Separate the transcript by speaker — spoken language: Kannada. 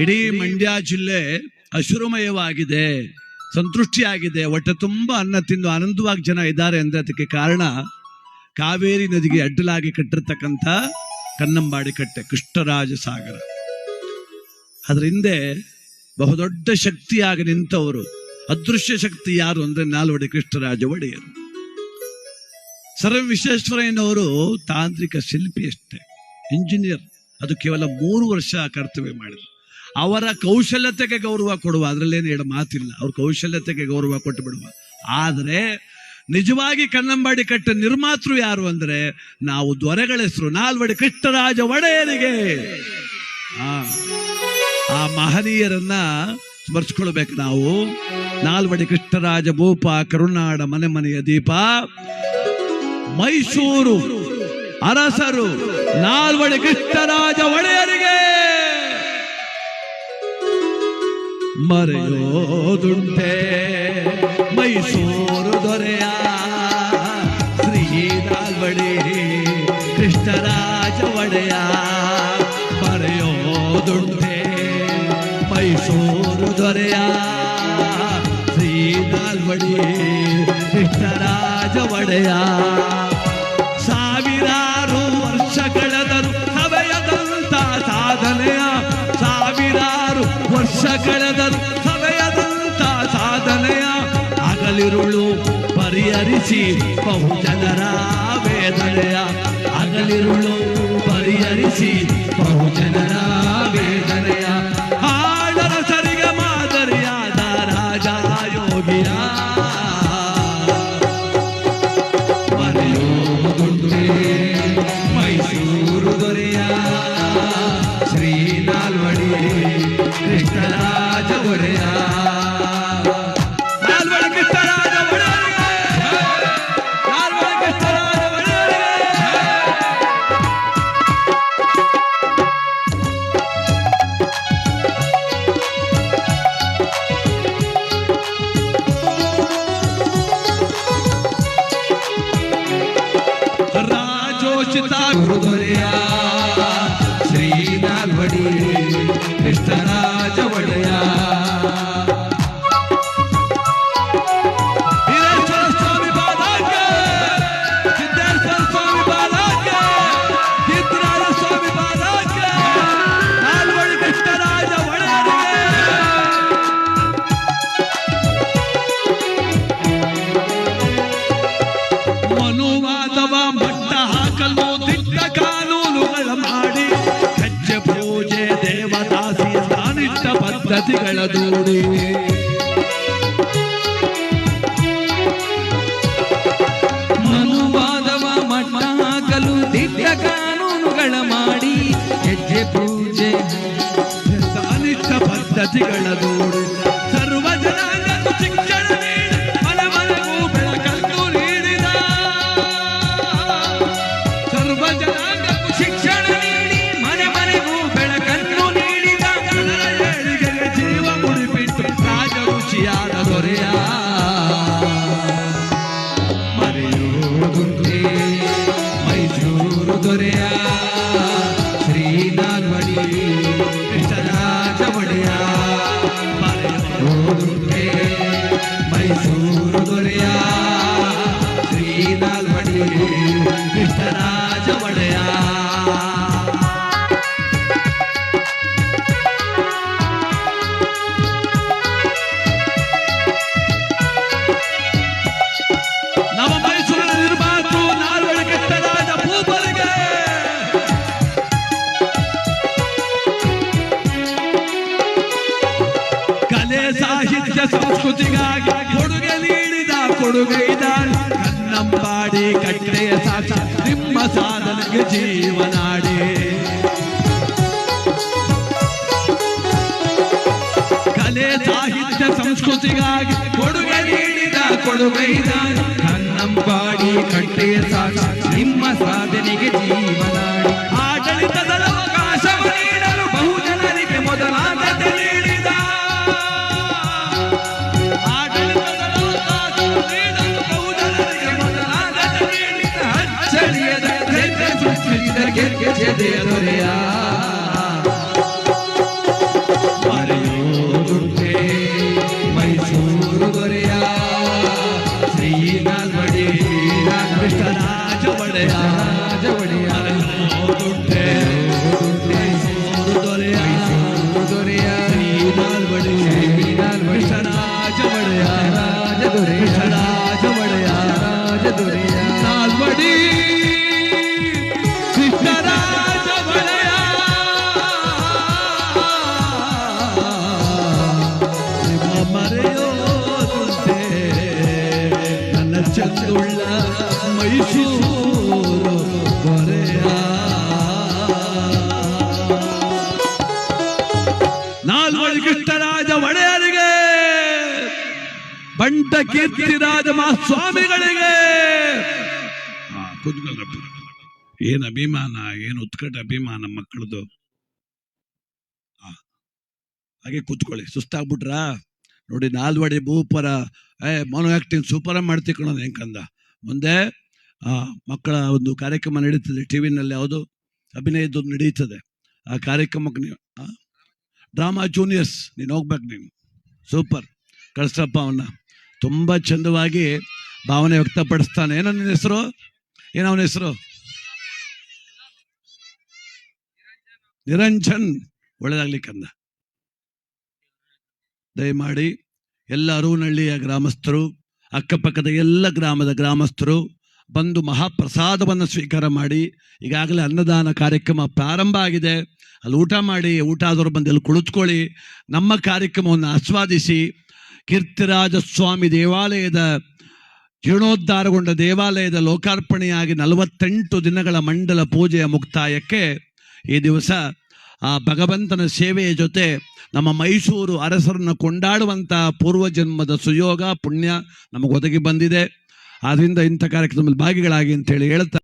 Speaker 1: ಇಡೀ ಮಂಡ್ಯ ಜಿಲ್ಲೆ ಅಶುರಮಯವಾಗಿದೆ, ಸಂತೃಷ್ಟಿಯಾಗಿದೆ. ಹೊಟ್ಟೆ ತುಂಬಾ ಅನ್ನ ತಿಂದು ಆನಂದವಾಗಿ ಜನ ಇದ್ದಾರೆ ಅಂದ್ರೆ ಅದಕ್ಕೆ ಕಾರಣ ಕಾವೇರಿ ನದಿಗೆ ಅಡ್ಡಲಾಗಿ ಕಟ್ಟಿರ್ತಕ್ಕಂಥ ಕನ್ನಂಬಾಡಿ ಕಟ್ಟೆ ಕೃಷ್ಣರಾಜ ಸಾಗರ ಅದರ ಹಿಂದೆ ಬಹುದೊಡ್ಡ ಶಕ್ತಿಯಾಗಿ ನಿಂತವರು. ಅದೃಶ್ಯ ಶಕ್ತಿ ಯಾರು ಅಂದ್ರೆ ನಾಲ್ವಡಿ ಕೃಷ್ಣರಾಜ ಒಡೆಯರು. ಸರ್ ವಿಶ್ವೇಶ್ವರಯ್ಯನವರು ತಾಂತ್ರಿಕ ಶಿಲ್ಪಿ ಅಷ್ಟೇ ಇಂಜಿನಿಯರ್ ಅದು ಕೇವಲ ಮೂರು ವರ್ಷ ಕರ್ತವ್ಯ ಮಾಡಿದ್ರು. ಅವರ ಕೌಶಲ್ಯತೆಗೆ ಗೌರವ ಕೊಡುವ. ಅದರಲ್ಲೇನು ಎರಡು ಮಾತಿಲ್ಲ. ಅವ್ರ ಕೌಶಲ್ಯತೆಗೆ ಗೌರವ ಕೊಟ್ಟು ಬಿಡುವ. ಆದರೆ, ನಿಜವಾಗಿ ಕನ್ನಂಬಾಡಿ ಕಟ್ಟ ನಿರ್ಮಾತೃ ಯಾರು ಅಂದ್ರೆ, ನಾವು ದೊರೆಗಳ ಹೆಸರು. ನಾಲ್ವಡಿ ಕೃಷ್ಣರಾಜ ಒಡೆಯರಿಗೆ. ಆ ಆ ಮಹನೀಯರನ್ನ ಸ್ಮರಿಸ್ಕೊಳ್ಬೇಕು ನಾವು. ನಾಲ್ವಡಿ ಕೃಷ್ಣರಾಜ ಭೂಪ, ಕರುನಾಡ ಮನೆ ಮನೆಯ ದೀಪ. ಮೈಸೂರು ಅರಸರು. ನಾಲ್ವಡಿ ಕೃಷ್ಣರಾಜ ಒಡೆಯರಿಗೆ. ಮರೆಯೋದುಂಟೆ. ಮೈಸೂರು ದೊರೆಯ ಶ್ರೀ ನಾಲ್ವಡಿ ಕೃಷ್ಣರಾಜ ಒಡೆಯ ಮರೆಯೋದುಂಟೆ. ಮೈಸೂರು ದೊರೆಯ ಶ್ರೀ ನಾಲ್ವಡಿ ಕೃಷ್ಣರಾಜ ಒಡೆಯ. ಸಾವಿರಾರು ವರ್ಷ ಕಳೆದರು ಹವೆಯದಂತ ಸಾಧನೆಯ ಸಾವಿರಾರು ವರ್ಷ ಕಳೆದರು ಹಗಲಿರುಳು ಪರಿಹರಿಸಿ ಬಹುಜನರ ವೇದನೆಯ ಹಗಲಿರುಳು ಪರಿಹರಿಸಿ ಬಹುಜನರ ವೇದನೆಯ ಆಡರ ಸರಿಗೆ ಮಾದರಿಯಾದ ರಾಜ ಯೋಗಿಯ ಮರೆಯೋದುಂಟೆ ಮೈಸೂರು ದೊರೆಯ ಶ್ರೀ ನಾಲ್ವಡಿ ಕೃಷ್ಣರಾಜ ಒಡೆಯ ರಾಜೋಚಿತ ಗುರುದೊರೆಯ ಶ್ರೀ ನಾಲ್ವಡಿ ಪದ್ಧತಿಗಳ ದೂಡಿ
Speaker 2: ಮನುವಾದವ ಮಟ್ಟ ದಿಟ್ಟ ಕಾನೂನುಗಳ ಮಾಡಿ ಹೆಜ್ಜೆ ಪೂಜೆ.
Speaker 1: ತಾನಿಟ್ಟ ಪದ್ಧತಿಗಳ ದೂಡಿ ಸಾಹಿತ್ಯ ಸಂಸ್ಕೃತಿಗಾಗಿ ಕೊಡುಗೆ ನೀಡಿದ ಕೊಡುಗೈದ ಕನ್ನಂಬಾಡಿ ಕಟ್ಟೆಯ ಸಾಕ್ಷಿ, ನಿಮ್ಮ ಸಾಧನೆಗೆ ಜೀವನಾಡಿ ಕಲೆ ಸಾಹಿತ್ಯ ಸಂಸ್ಕೃತಿಗಾಗಿ ಕೊಡುಗೆ ನೀಡಿದ
Speaker 2: ಕೊಡುಗೈದ ಕನ್ನಂಬಾಡಿ ಕಟ್ಟೆಯ ಸಾಕ್ಷಿ, ನಿಮ್ಮ ಸಾಧನೆಗೆ ಜೀವನಾಡಿ
Speaker 1: जदे
Speaker 2: तुरया मैसूर गोरिया श्री नाथ
Speaker 1: बड़े कृष्ण राज बड़िया
Speaker 2: राज बड़िया उठे मैसूर गोरिया गोरिया श्री नाथ
Speaker 1: बड़े श्री नाथ कृष्ण राज बड़िया राज गोरिया राज बड़िया राज गोरिया ಬಂಟ ಕೀರ್ತಿರಾಜ ಮಹಾಸ್ವಾಮಿಗಳಿಗೆ. ಕೂತ್ಕೊಳ್ರಪ್ಪ ಏನ್ ಅಭಿಮಾನ, ಏನು ಉತ್ಕಟ ಅಭಿಮಾನ ಮಕ್ಕಳದು. ಹಾಗೆ ಕೂತ್ಕೊಳ್ಳಿ. ಸುಸ್ತಾಗ್ಬಿಟ್ರ? ನೋಡಿ, ನಾಲ್ವಡಿ ಭೂಪರ, ಏ ಮನೋ ಆಕ್ಟಿಂಗ್ ಸೂಪರ ಮಾಡ್ತಿ ಕಣೋ ಹೆಂಗಂದ ಮುಂದೆ, ಆ, ಮಕ್ಕಳ ಒಂದು ಕಾರ್ಯಕ್ರಮ ನಡೀತದೆ ಟಿ ವಿನಲ್ಲಿ ಯಾವುದು ಅಭಿನಯದ್ದು ನಡೀತದೆ. ಆ ಕಾರ್ಯಕ್ರಮಕ್ಕೆ ನೀವು ಡ್ರಾಮಾ ಜೂನಿಯರ್ಸ್, ನೀನು ಹೋಗ್ಬೇಕು ನೀನು. ಸೂಪರ್. ಕಳಿಸ್ರಪ್ಪ ಅವನ್ನ ತುಂಬ ಚಂದವಾಗಿ ಭಾವನೆ ವ್ಯಕ್ತಪಡಿಸ್ತಾನೆ. ಏನೋ ನಿನ್ನ ಹೆಸರು? ಏನೋ ಅವನ ಹೆಸರು? ನಿರಂಜನ್. ಒಳ್ಳೇದಾಗ್ಲಿ ಕಂದ. ದಯಮಾಡಿ ಎಲ್ಲ ಅರುವನಹಳ್ಳಿಯ ಗ್ರಾಮಸ್ಥರು, ಅಕ್ಕಪಕ್ಕದ ಎಲ್ಲ ಗ್ರಾಮದ ಗ್ರಾಮಸ್ಥರು ಬಂದು ಮಹಾಪ್ರಸಾದವನ್ನು ಸ್ವೀಕಾರ ಮಾಡಿ, ಈಗಾಗಲೇ ಅನ್ನದಾನ ಕಾರ್ಯಕ್ರಮ ಪ್ರಾರಂಭ ಆಗಿದೆ. ಅಲ್ಲಿ ಊಟ ಮಾಡಿ, ಊಟ ಆದವರು ಬಂದು ಅಲ್ಲಿ ಕುಳಿತುಕೊಳ್ಳಿ. ನಮ್ಮ ಕಾರ್ಯಕ್ರಮವನ್ನು ಆಸ್ವಾದಿಸಿ ಕೀರ್ತಿರಾಜ ಸ್ವಾಮಿ ದೇವಾಲಯದ ಜೀರ್ಣೋದ್ಧಾರಗೊಂಡ ದೇವಾಲಯದ ಲೋಕಾರ್ಪಣೆಯಾಗಿ ನಲವತ್ತೆಂಟು ದಿನಗಳ ಮಂಡಲ ಪೂಜೆಯ ಮುಕ್ತಾಯಕ್ಕೆ ಈ ದಿವಸ ಆ ಭಗವಂತನ ಸೇವೆಯ ಜೊತೆ ನಮ್ಮ ಮೈಸೂರು ಅರಸರನ್ನು ಕೊಂಡಾಡುವಂತಹ ಪೂರ್ವಜನ್ಮದ ಸುಯೋಗ ಪುಣ್ಯ ನಮಗೆ ಒದಗಿ ಬಂದಿದೆ. ಆದ್ರಿಂದ ಇಂಥ ಕಾರ್ಯಕ್ರಮದಲ್ಲಿ ಭಾಗಿಗಳಾಗಿ ಅಂತೇಳಿ ಹೇಳ್ತಾ